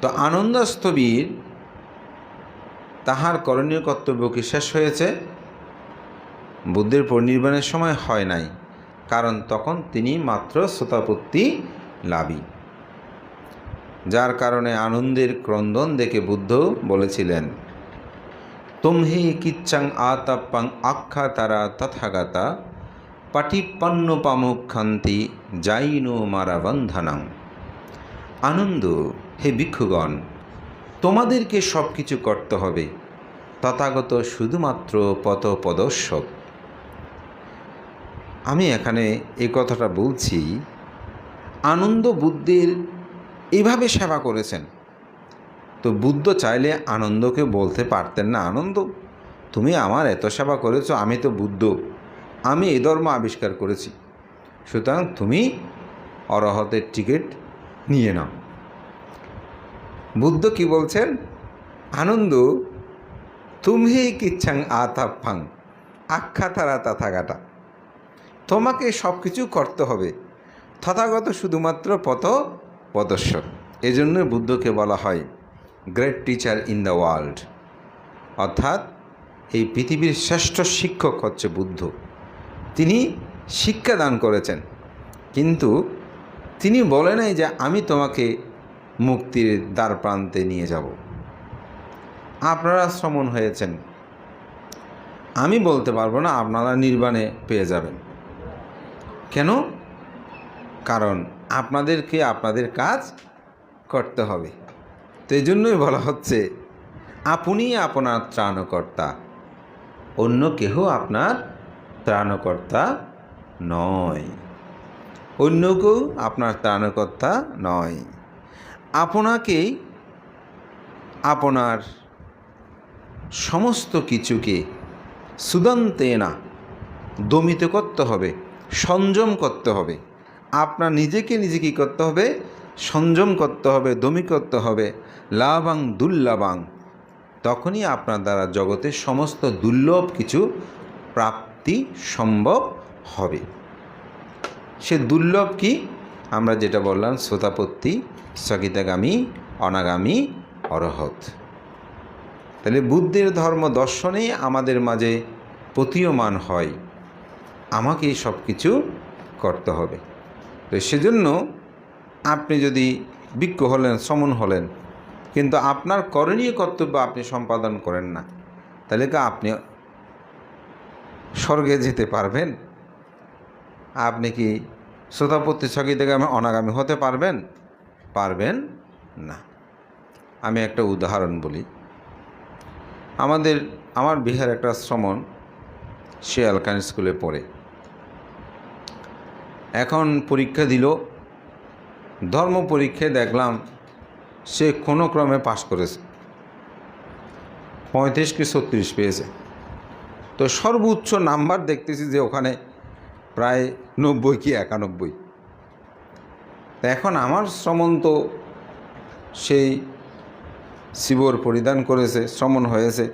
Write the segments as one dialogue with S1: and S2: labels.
S1: তো আনন্দস্থবীর তাহার করণীয় কর্তব্য কি শেষ হয়েছে? বুদ্ধের পরিনির্বাণের সময় হয় নাই, কারণ তখন তিনি মাত্র শ্রোতাপত্তি লাভী। যার কারণে আনন্দের ক্রন্দন দেখে বুদ্ধ বলেছিলেন, তুমহি কিচ্ছাং আতাপ্পাং আখ্যা তারা তথাগাতা পাটিপন্ন পামুক খান্তি যাইনো মারা বন্ধনাং আনন্দ হে ভিক্ষুগণ, তোমাদেরকে সব কিছু করতে হবে। তথাগত শুধুমাত্র পথ আমি এখানে এ কথাটা বলছি, আনন্দ বুদ্ধের এভাবে সেবা করেছেন। তো বুদ্ধ চাইলে আনন্দকে বলতে পারতেন না। আনন্দ, তুমি আমার এত সেবা করেছ, আমি তো বুদ্ধ। আমি এ ধর্ম আবিষ্কার করেছি। সুতরাং তুমি অরহতের টিকিট নিয়ে নাও। বুদ্ধ কি বলছেন? আনন্দ তুমি কিচ্ছাং আতাফাং আখ্যা তারা তাথাগাটা। তোমাকে সব কিছু করতে হবে। তথাগত শুধুমাত্র পথ প্রদর্শক এজন্য বুদ্ধকে বলা হয় great teacher in the world. অর্থাৎ এই পৃথিবীর শ্রেষ্ঠ শিক্ষক হচ্ছে বুদ্ধ। তিনি শিক্ষা দান করেছেন। কিন্তু তিনি বলে নাই যে আমি তোমাকে মুক্তির দ্বার প্রান্তে নিয়ে যাব। আপনারা শ্রমণ হয়েছেন। আমি বলতে পারব না, আপনারা নির্বাণে পেয়ে যাবেন। কেন? কারণ আপনাদেরকে আপনাদের কাজ করতে হবে। তো এই জন্যই বলা হচ্ছে, আপনি আপনার ত্রাণকর্তা, অন্য কেহ আপনার ত্রাণকর্তা নয়। অন্য কেউ আপনার ত্রাণকর্তা নয়। আপনাকেই, আপনার সমস্ত কিছুকে সুদন্তে না দমিত করতে হবে সংযম করতে হবে। আপনার নিজেকে নিজে কী করতে হবে? সংযম করতে হবে, দমি করতে হবে। লাভাং দুর্লাভাং। তখনই আপনার দ্বারা জগতের সমস্ত দুর্লভ কিছু প্রাপ্তি সম্ভব হবে। সে দুর্লভ কি? আমরা যেটা বললাম, শ্রোতাপত্তি স্থগিতাগামী অনাগামী, অরহত। তাহলে বুদ্ধের ধর্ম দর্শনেই আমাদের মাঝে প্রতীয়মান হয়। আমাকেই সব কিছু করতে হবে। তো সেজন্য আপনি যদি বিজ্ঞ হলেন, সমন হলেন, কিন্তু আপনার করণীয় কর্তব্য আপনি সম্পাদন করেন না, তাহলে কি আপনি স্বর্গে যেতে পারবেন? আপনি কি শ্রোতাপত্তি স্থগিতগামী অনাগামী হতে পারবেন? পারবেন না। আমি একটা উদাহরণ বলি। আমাদের, আমার বিহার একটা শ্রমণ সে স্কুলে পড়ে। এখন পরীক্ষা দিল, ধর্ম পরীক্ষায় দেখলাম, সে কোনো ক্রমে পাশ করেছে। পঁয়ত্রিশ কি ছত্রিশ পেয়েছে। তো সর্বোচ্চ নাম্বার দেখতেছি যে ওখানে প্রায় নব্বই কি একানব্বই। এখন আমার শ্রমণ তো সেই শিবর পরিধান করেছে, শ্রমণ হয়েছে।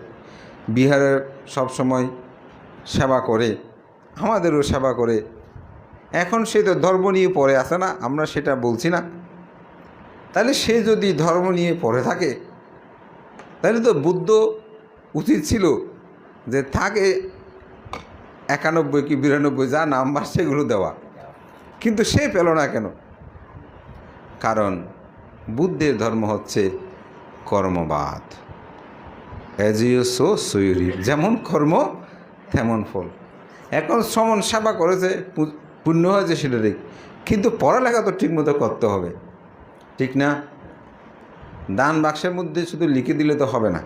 S1: বিহারের সবসময় সেবা করে, আমাদেরও সেবা করে। এখন সে তো ধর্ম নিয়ে পড়ে আসে না, আমরা সেটা বলছি না। তাহলে সে যদি ধর্ম নিয়ে পড়ে থাকে, তাহলে তো বুদ্ধ উচিত ছিল যে থাকে একানব্বই কি বিরানব্বই, যা নাম্বার সেগুলো দেওয়া। কিন্তু সে পেল না কেন? কারণ বুদ্ধের ধর্ম হচ্ছে কর্মবাদ। অ্যাজ ইউ সো সৈরি যেমন কর্ম, তেমন ফল। এখন সমন সেবা করেছে পুণ্য হয়েছে সেটা কিন্তু পড়ালেখা তো ঠিকমতো করতে হবে। ঠিক না? দান বাক্সের মধ্যে শুধু লিখে দিলে তো হবে না।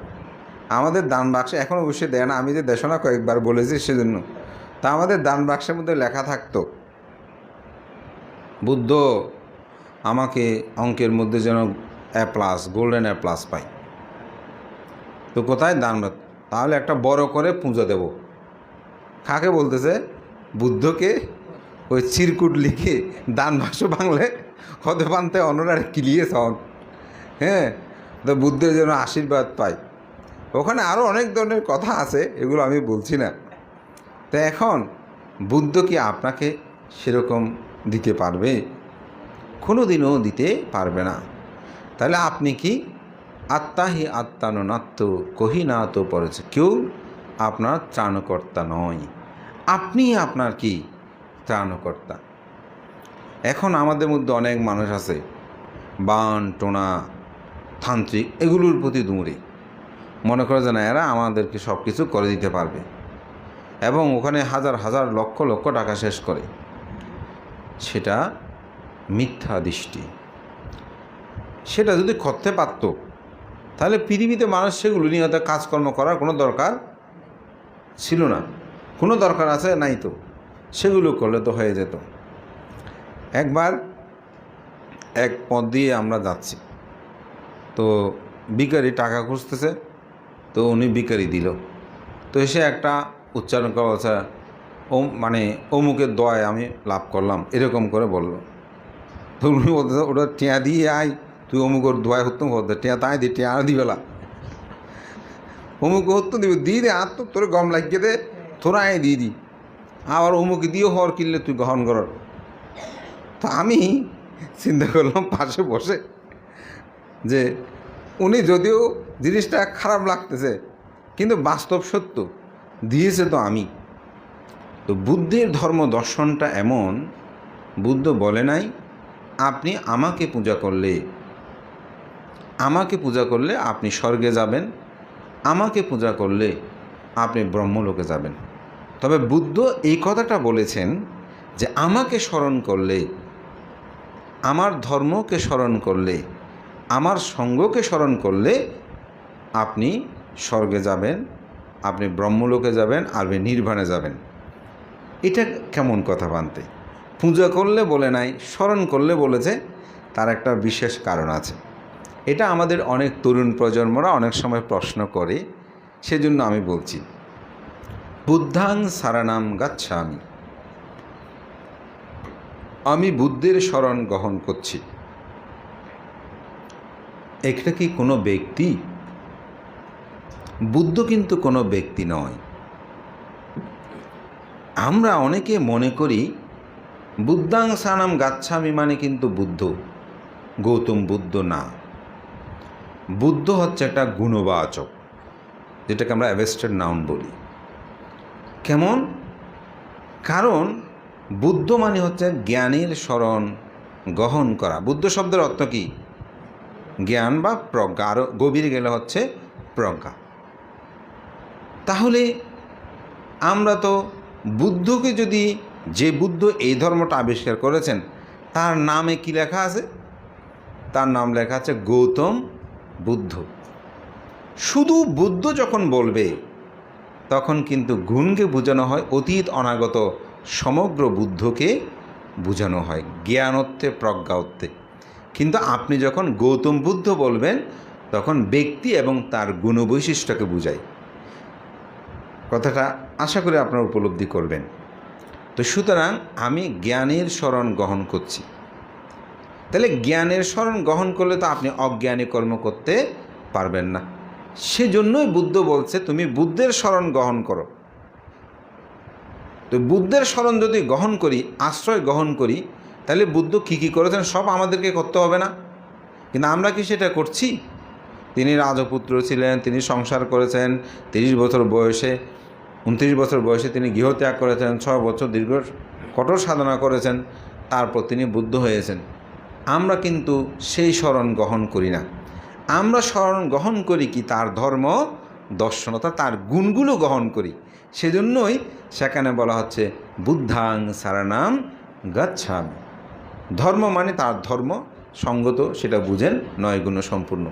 S1: আমাদের দান বাক্সে এখন অবশ্যই দেয় না। আমি যে দেশনা কয়েকবার বলেছি সেজন্য। তা আমাদের দান বাক্সের মধ্যে লেখা থাকতো, বুদ্ধ, আমাকে অঙ্কের মধ্যে যেন A plus golden A plus পাই। তো কোথায় দান? তাহলে একটা বড় করে পুজো দেব। কাকে বলতেছে? বুদ্ধকে? ওই চিরকুট লিখে দান বাক্স বাংলে হতে পানতে অনরারে কিলিয়ে সন হ্যাঁ তো বুদ্ধের যেন আশীর্বাদ পাই। ওখানে আরও অনেক ধরনের কথা আছে, এগুলো আমি বলছি না। তো এখন বুদ্ধ কি আপনাকে সেরকম দিতে পারবে? কোনো দিনও দিতে পারবে না। তাহলে আপনি কি আত্মাহি আত্মানুনাত্ম কহিনাত পড়েছে কেউ আপনার ত্রাণকর্তা নয়। আপনি আপনার কি ত্রাণকর্তা? এখন আমাদের মধ্যে অনেক মানুষ আছে, বান, টোনা, তান্ত্রিক, এগুলোর প্রতি দূরে মনে করে যে না, এরা আমাদেরকে সব কিছু করে দিতে পারবে। এবং ওখানে হাজার হাজার লক্ষ লক্ষ টাকা শেষ করে। সেটা মিথ্যা দৃষ্টি। সেটা যদি করতে পারত, তাহলে পৃথিবীতে মানুষ সেগুলো নিয়ে হয়তো কাজকর্ম করার কোনো দরকার ছিল না। কোনো দরকার আছে? নাই তো। সেগুলো করলে তো হয়ে যেত। একবার এক পথ দিয়ে আমরা যাচ্ছি। তো বিকারি টাকা খুঁজতেছে, তো উনি বিকারি দিল। তো এসে একটা উচ্চারণ করা হচ্ছে ও মানে অমুকের দয় আমি লাভ করলাম। এরকম করে বলল। তো উনি বলতেছে ওটা টিয়া দিয়ে আয়, তুই অমুকর দোয়ায় হত্যম করতে টিয়া তাই দি, টিয়া দিবেলা অমুক হত্য দিবে, দিয়ে দে আর তো তোর গম লাগিয়ে দে, তোরা আয়, দিয়ে দি। আবার অমুক দিয়ে হওয়ার কিনলে তুই গ্রহণ কর। তো আমি চিন্তা করলাম পাশে বসে যে উনি যদিও জিনিসটা খারাপ লাগতেছে, কিন্তু বাস্তব সত্য। দিয়েছে তো আমি। তো বুদ্ধের ধর্ম দর্শনটা এমন, বুদ্ধ বলে নাই, আপনি আমাকে পূজা করলে, আমাকে পূজা করলে আপনি স্বর্গে যাবেন, আমাকে পূজা করলে আপনি ব্রহ্মলোকে যাবেন। তবে বুদ্ধ এই কথাটা বলেছেন যে আমাকে স্মরণ করলে, আমার ধর্মকে স্মরণ করলে, আমার সঙ্গকে স্মরণ করলে আপনি স্বর্গে যাবেন আপনি ব্রহ্মলোকে যাবেন, আপনি নির্বাণে যাবেন। এটা কেমন কথা বানতে পূজা করলে বলে নাই, স্মরণ করলে বলেছে, তার একটা বিশেষ কারণ আছে। এটা আমাদের অনেক তরুণ প্রজন্মরা অনেক সময় প্রশ্ন করে, সেজন্য আমি বলছি। বুদ্ধাং সারানাম গাচ্ছামি। আমি বুদ্ধের স্মরণ গ্রহণ করছি। এটা কি কোনো ব্যক্তি বুদ্ধ কিন্তু কোনো ব্যক্তি নয়। আমরা অনেকে মনে করি, বুদ্ধাং সানাম গাচ্ছামি মানে কিন্তু বুদ্ধ, গৌতম বুদ্ধ না। বুদ্ধ হচ্ছে একটা গুণবাচক, যেটাকে আমরা অ্যাভেস্টেড নাউন বলি। কেমন? কারণ বুদ্ধ মানে হচ্ছে জ্ঞানের স্মরণ গ্রহণ করা। বুদ্ধ শব্দের অর্থ কী? জ্ঞান বা প্রজ্ঞা। আরও গভীরে গেলে হচ্ছে প্রজ্ঞা। তাহলে আমরা তো বুদ্ধকে যদি যে বুদ্ধ এই ধর্মটা আবিষ্কার করেছেন, তার নামে কি লেখা আছে? তার নাম লেখা আছে গৌতম বুদ্ধ। শুধু বুদ্ধ যখন বলবে, তখন কিন্তু গুণকে বোঝানো হয়, অতীত অনাগত সমগ্র বুদ্ধকে বোঝানো হয়, জ্ঞানত্বে, প্রজ্ঞাত্বে। কিন্তু আপনি যখন গৌতম বুদ্ধ বলবেন, তখন ব্যক্তি এবং তার গুণবৈশিষ্ট্যকে বোঝায়। কথাটা আশা করি আপনারা উপলব্ধি করবেন। তো সুতরাং আমি জ্ঞানের স্মরণ গ্রহণ করছি। তাহলে জ্ঞানের স্মরণ গ্রহণ করলে তো আপনি অজ্ঞানী কর্ম করতে পারবেন না। সেজন্যই বুদ্ধ বলছে, তুমি বুদ্ধের স্মরণ গ্রহণ করো। তো বুদ্ধের স্মরণ যদি গ্রহণ করি, আশ্রয় গ্রহণ করি, তাহলে বুদ্ধ কী কী করেছেন সব আমাদেরকে করতে হবে না? কিন্তু আমরা কি সেটা করছি? তিনি রাজপুত্র ছিলেন, তিনি সংসার করেছেন তিরিশ বছর বয়সে, উনত্রিশ বছর বয়সে তিনি গৃহত্যাগ করেছেন, ছ বছর দীর্ঘ কঠোর সাধনা করেছেন, তারপর তিনি বুদ্ধ হয়েছেন। আমরা কিন্তু সেই স্মরণ গ্রহণ করি না। আমরা স্মরণ গ্রহণ করি কি তার ধর্ম, দর্শনতা, তার গুণগুলো গ্রহণ করি। সেজন্যই সেখানে বলা হচ্ছে, বুদ্ধাং সারানাম গাচ্ছামি। ধর্ম মানে তার ধর্ম, সঙ্গত সেটা বুঝেন, নয় গুণ সম্পূর্ণ।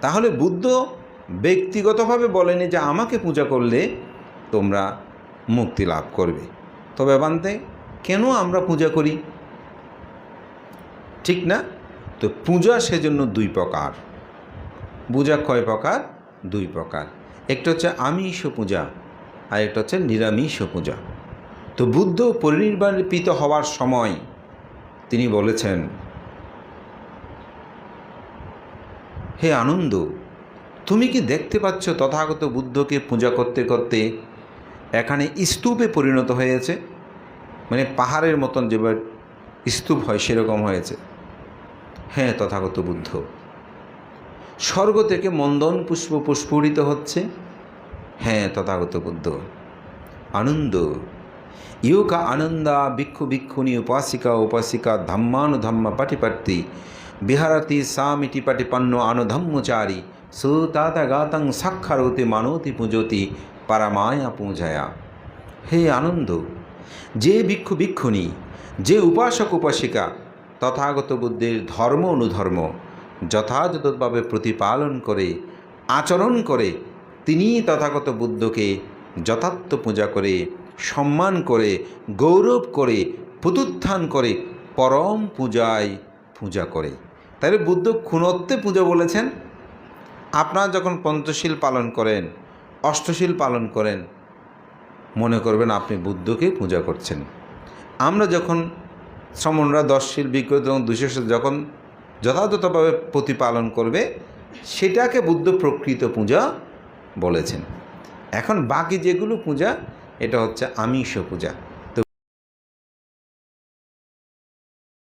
S1: তাহলে বুদ্ধ ব্যক্তিগতভাবে বলেনি যে আমাকে পূজা করলে তোমরা মুক্তি লাভ করবে। তবে বান্তে কেন আমরা পূজা করি? ঠিক না? তো পূজা সেজন্য দুই প্রকার। পূজা কয় প্রকার? দুই প্রকার। একটা হচ্ছে আমিষ পূজা আর একটা হচ্ছে নিরামিষ পূজা। তো বুদ্ধ পরিনির্বাণিত হওয়ার সময় তিনি বলেছেন হে আনন্দ, তুমি কি দেখতে পাচ্ছ তথাগত বুদ্ধকে পূজা করতে করতে এখানে স্তূপে পরিণত হয়েছে? মানে পাহাড়ের মতন যেভাবে স্তূপ হয় সেরকম হয়েছে। হ্যাঁ তথাগত বুদ্ধ, স্বর্গ থেকে মন্দন পুষ্প পুষ্পরিত হচ্ছে। হ্যাঁ তথাগত বুদ্ধ, আনন্দ ইউকা আনন্দা ভিক্ষু ভিক্ষুণী উপাসিকা উপাসিকা ধাম্মানুধাম্মা পাটিপাট্টি বিহারতি পাটিপান্ন আনুধম্মচারী সুতাতা গাতং সাক্ষারতি মানতি পুজতি পারামায়া পূজায়া। হে আনন্দ, যে ভিক্ষু ভিক্ষুণী, যে উপাসক উপাসিকা, তথাগত বুদ্ধের ধর্ম অনুধর্ম যথাযথভাবে প্রতিপালন করে, আচরণ করে, তিনি তথাগত বুদ্ধকে যথার্থ পূজা করে, সম্মান করে, গৌরব করে, পুতুত্থান করে, পরম পূজায় পূজা করে। তাই বুদ্ধ খুনত্বে পূজা বলেছেন, আপনারা যখন পঞ্চশীল পালন করেন, অষ্টশীল পালন করেন, মনে করবেন আপনি বুদ্ধকে পূজা করছেন। আমরা যখন শ্রমণরা দশশীল বিজ্ঞত এবং দুশো যখন যথাযথভাবে প্রতিপালন করবে, সেটাকে বুদ্ধ প্রকৃত পূজা বলেছেন। এখন বাকি যেগুলো পূজা, এটা হচ্ছে আমিষ পূজা।